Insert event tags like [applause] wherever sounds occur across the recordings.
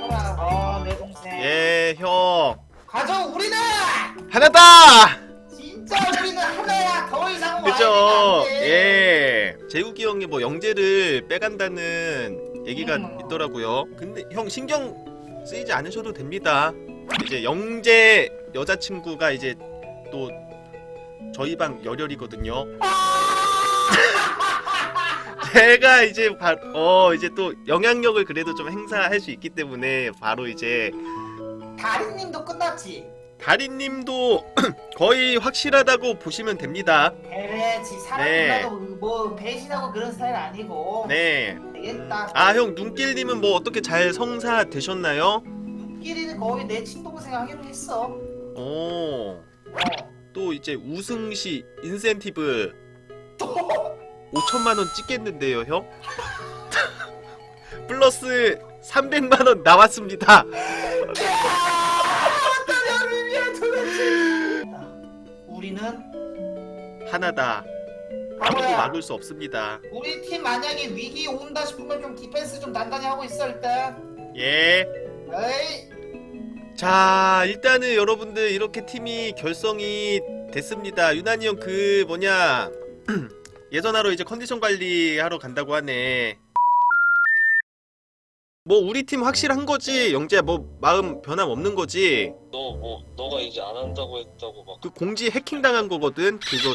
켜라. 어, 내 동생. 예, 형. 가족 우리는 하나다! 진짜 우리는 하나야. 더 이상 그죠? 돼. 예. 제국이 형이 뭐 영재를 빼간다는 얘기가 음. 있더라고요. 근데 형 신경 쓰이지 않으셔도 됩니다. 이제 영재 여자친구가 이제 또 저희 방 열혈이거든요. [laughs] 제가 이제 바, 어 이제 또 영향력을 그래도 좀 행사할 수 있기 때문에 바로 이제 다리님도 끝났지. 다리님도 [clears throat] 거의 확실하다고 보시면 됩니다. 그래, 지 사람 네. 나도 뭐 배신하고 그런 스타일 아니고. 네. 되겠다. 아 형 눈길님은 뭐 어떻게 잘 성사 되셨나요? 눈길이는 거의 내 친동생 하기로 했어. 오. 어. 또 이제 우승시 인센티브 5천만 원 찍겠는데요, 형? [laughs] 플러스 300만 원 나왔습니다. 우리는 하나다. 아무도 바보야. 막을 수 없습니다. 우리 팀 만약에 위기 온다 싶으면 좀 디펜스 좀 단단히 하고 있어 일단. 예. 에이. 자, 일단은 여러분들 이렇게 팀이 결성이 됐습니다. 유난히 형 그 뭐냐 [clears throat] 예전하러 이제 컨디션 관리하러 간다고 하네. 뭐 우리 팀 확실한 거지, 영재야. 뭐 마음 변함 없는 거지. 너 뭐 너가 이제 안 한다고 했다고 막 그 공지 해킹 당한 거거든. 그거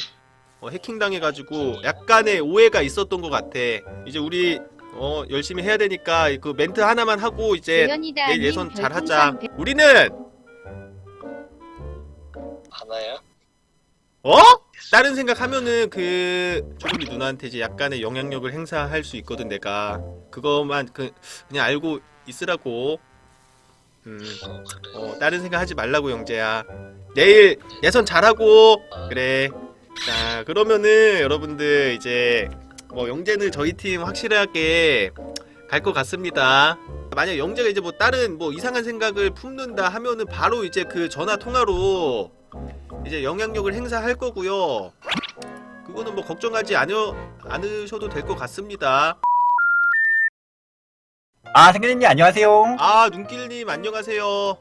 어, 해킹 당해가지고 약간의 오해가 있었던 것 같아. 이제 우리 어 열심히 해야 되니까 그 멘트 하나만 하고 이제 우연이다 내일 님 예선 잘 하자. 별풍선 백- 우리는 하나야? 어? 다른 생각하면은 그 조금이 누나한테 이제 약간의 영향력을 행사할 수 있거든 내가 그것만 그 그냥 알고 있으라고 음, 어 그래 어, 다른 생각 하지 말라고 영재야 내일 예선 잘하고 그래 자 그러면은 여러분들 이제 뭐 영재는 저희 팀 확실하게 갈 것 같습니다 만약 영재가 이제 뭐 다른 뭐 이상한 생각을 품는다 하면은 바로 이제 그 전화 통화로 이제 영향력을 행사할 거고요. 그거는 뭐 걱정하지 않으, 않으셔도 될 것 같습니다. 아, 생근님 안녕하세요. 아 눈길님 안녕하세요.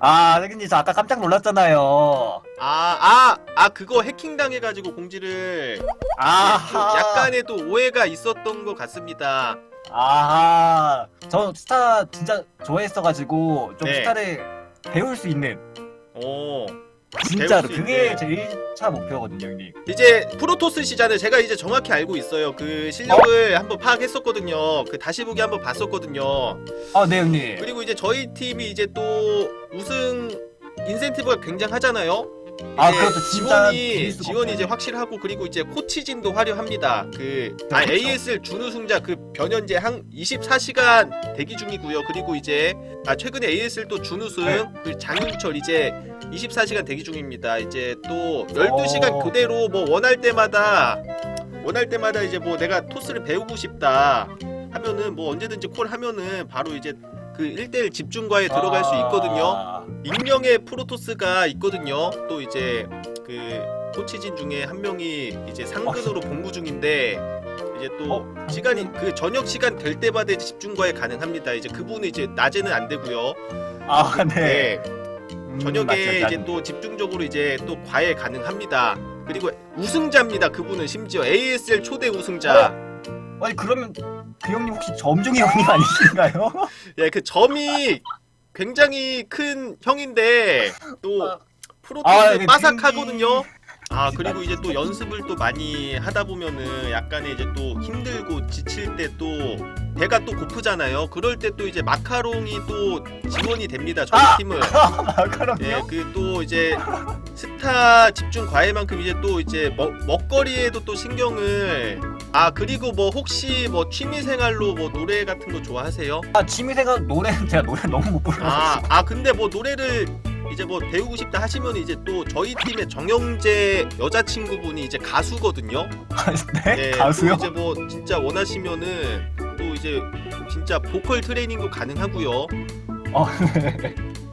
아, 생근님 저 아까 깜짝 놀랐잖아요. 아 아 아 그거 해킹 당해가지고 공지를 아, 좀 약간의 또 오해가 있었던 것 같습니다. 아, 저 스타 진짜 좋아했어가지고 좀 네. 스타를 배울 수 있는 오 진짜로 배울 수 그게 있는. 제일 차 목표거든요, 형님. 이제 프로토스 시잖아요. 제가 이제 정확히 알고 있어요. 그 실력을 한번 파악했었거든요. 그 다시 보기 한번 봤었거든요. 아, 네, 형님. 그리고 이제 저희 팀이 이제 또 우승 인센티브가 굉장하잖아요. 아, 이제 그렇죠. 진짜 지원이 지원이 이제. 확실하고 그리고 이제 코치진도 화려합니다. 그 아, 그렇죠. ASL 준우승자 그 변현재 한 24시간 대기 중이고요. 그리고 이제 아 최근에 ASL 또 준우승 네. 그 장윤철 이제 24시간 대기 중입니다. 이제 또 12시간 어. 그대로 뭐 원할 때마다 원할 때마다 이제 뭐 내가 토스를 배우고 싶다 하면은 뭐 언제든지 콜 하면은 바로 이제 그 1대1 집중과에 들어갈 수 있거든요. 아, 익명의 프로토스가 있거든요. 또 이제 그 코치진 중에 한 명이 이제 상근으로 복무 중인데 이제 또 어? 시간이 그 저녁 시간 될 때마다 이제 집중과에 가능합니다. 이제 그분은 이제 낮에는 안 되고요. 아, 네. 네. 음, 저녁에 맞죠, 이제 맞죠. 또 집중적으로 이제 또 과외 가능합니다. 그리고 우승자입니다. 그분은 심지어 ASL 초대 우승자. 아니, 그러면 그 형님 혹시 점중이 형님 아니신가요? 예, 그 점이 굉장히 큰 형인데 또 아, 프로토스 아, 이게 빠삭하거든요. 아 그리고 이제 또 연습을 또 많이 하다 보면은 약간의 이제 또 힘들고 지칠 때 또 배가 또 고프잖아요. 그럴 때 또 이제 마카롱이 또 지원이 됩니다. 저희 아! 팀은. [laughs] 마카롱이요? 예, 그 또 이제 스타 집중 과외만큼 이제 또 이제 먹, 먹거리에도 또 신경을 아 그리고 뭐 혹시 뭐 취미 생활로 뭐 노래 같은 거 좋아하세요? 아, 취미생활 노래는 제가 노래 너무 못 불러서. 아, 아 근데 뭐 노래를 이제 뭐 배우고 싶다 하시면 이제 또 저희 팀의 정영재 여자친구분이 이제 가수거든요. 네? 네, 가수요? 또 이제 뭐 진짜 원하시면은 또 이제 진짜 보컬 트레이닝도 가능하고요. 어,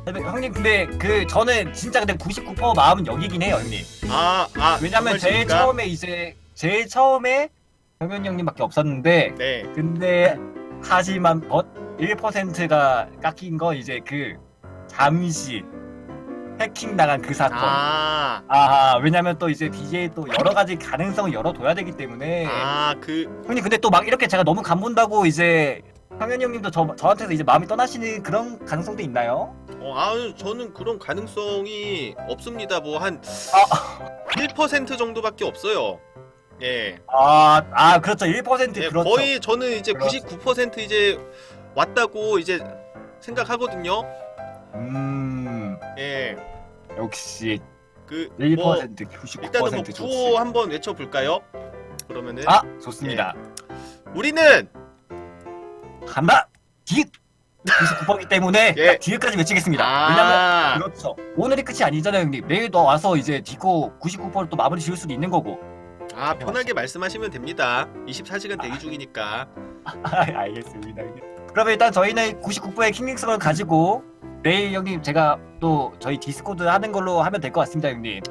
근데 형님 근데 그 저는 진짜 근데 99% 마음은 여기긴 해요 형님. 아, 아. 왜냐면 제일? 처음에 이제 제일 처음에 형현 형님밖에 없었는데 네. 근데 하지만 버 1%가 깎인 거 이제 그 잠시 해킹 당한 그 사건. 아, 아. 왜냐면 또 이제 BJ 또 여러 가지 가능성을 열어둬야 되기 때문에 아, 그 형님 근데 또 막 이렇게 제가 너무 간본다고 이제 형현 형님도 저 저한테서 이제 마음이 떠나시는 그런 가능성도 있나요? 어, 아, 저는 그런 가능성이 없습니다. 뭐한 아. 1% 정도밖에 없어요. 예. 아, 아 그렇죠 1% 예, 그렇죠. 거의 저는 이제 그렇죠. 99% 이제 왔다고 이제 생각하거든요. 음 예. 역시 그 1%뭐 99% 일단은 뭐 좋지. 구호 한번 외쳐 볼까요? 그러면은 아 좋습니다. 우리는 하나 뒷 99%이기 때문에 [laughs] 예. 딱 뒤에까지 외치겠습니다. 왜냐면 아, 그렇죠. 오늘이 끝이 아니잖아요, 형님. 내일 너 와서 이제 디코 99%를 또 마무리 지을 수도 있는 거고. 아 편하게 말씀하시면 됩니다. 24시간 대기 중이니까. [laughs] 알겠습니다. 형님. 그러면 일단 저희는 99%의 킹링성을 가지고 내일 형님 제가 또 저희 디스코드 하는 걸로 하면 될 것 같습니다, 형님.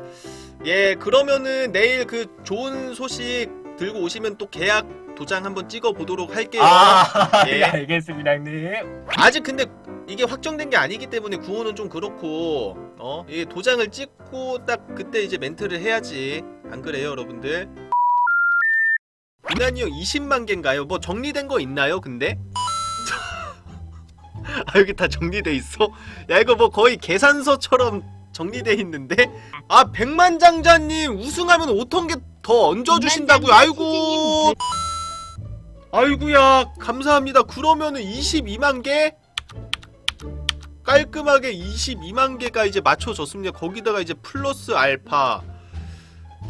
예, 그러면은 내일 그 좋은 소식 들고 오시면 또 계약 도장 한번 찍어 보도록 할게요. 아, [laughs] 예. 예. 알겠습니다, 형님. 아직 근데 이게 확정된 게 아니기 때문에 구호는 좀 그렇고 어, 이 도장을 찍고 딱 그때 이제 멘트를 해야지. 안 그래요, 여러분들? 유난히 형 20만 개인가요? 뭐 정리된 거 있나요, 근데? [laughs] 아, 여기 다 정리돼 있어? 야, 이거 뭐 거의 계산서처럼 정리돼 있는데? 아, 백만장자님 우승하면 5톤 개 더 얹어주신다고요? 아이고. 아이구야 감사합니다 그러면은 22만 개 깔끔하게 22만 개가 이제 맞춰졌습니다. 거기다가 이제 플러스 알파.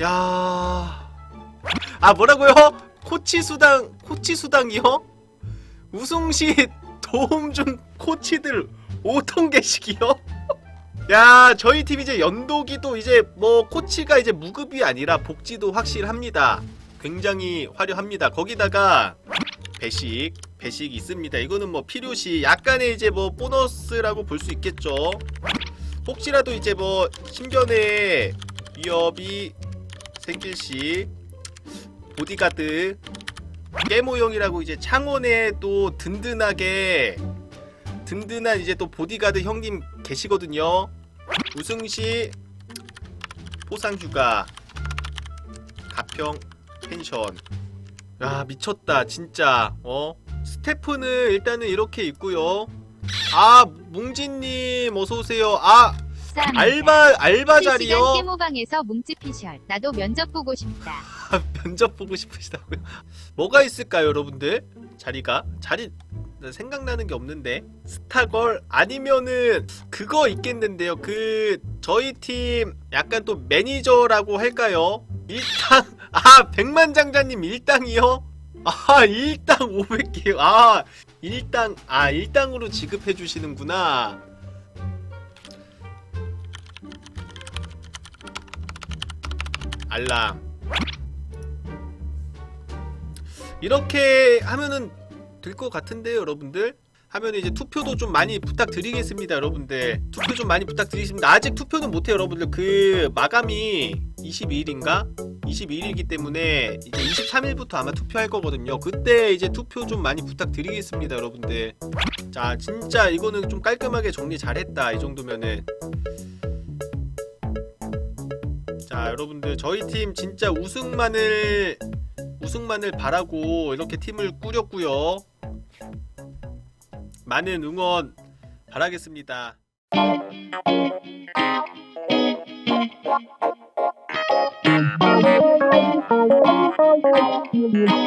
야 아 뭐라고요? 코치 수당 코치 수당이요? 우승 시 도움 준 코치들 5통 개씩이요? [laughs] 야 저희 팀 이제 연도기도 이제 뭐 코치가 이제 무급이 아니라 복지도 확실합니다. 굉장히 화려합니다. 거기다가 배식, 배식 있습니다. 이거는 뭐 필요시 약간의 이제 뭐 보너스라고 볼 수 있겠죠. 혹시라도 이제 뭐 신변에 위협이 생길 시 보디가드 깨모형이라고 이제 창원에 또 든든하게 든든한 이제 또 보디가드 형님 계시거든요. 우승 시 포상 휴가 가평 펜션 야 미쳤다 진짜. 어? 스태프는 일단은 이렇게 있고요. 아 뭉진님 어서오세요. 아 알바 알바 실시간 자리요? 깨모방에서 뭉치 피셜. 나도 면접 보고 싶다. [laughs] 면접 보고 싶으시다고요? 뭐가 있을까요 여러분들? 자리가? 자리 생각나는 게 없는데. 스타걸? 아니면은 그거 있겠는데요. 그 저희 팀 약간 또 매니저라고 할까요? 일당 아 백만장자님 일당이요? 아 일당 500개요 아 일당 아 일당으로 지급해 주시는구나. 알람. 이렇게 하면은 될 것 같은데요 여러분들 하면 이제 투표도 좀 많이 부탁드리겠습니다 여러분들. 투표 좀 많이 부탁드리겠습니다. 아직 투표는 못해요 여러분들. 그 마감이 22일인가? 22일이기 때문에 이제 23일부터 아마 투표할 거거든요. 그때 이제 투표 좀 많이 부탁드리겠습니다 여러분들. 자 진짜 이거는 좀 깔끔하게 정리 잘했다 이 정도면은. 자 여러분들 저희 팀 진짜 우승만을 우승만을 바라고 이렇게 팀을 꾸렸고요 많은 응원 바라겠습니다. [laughs]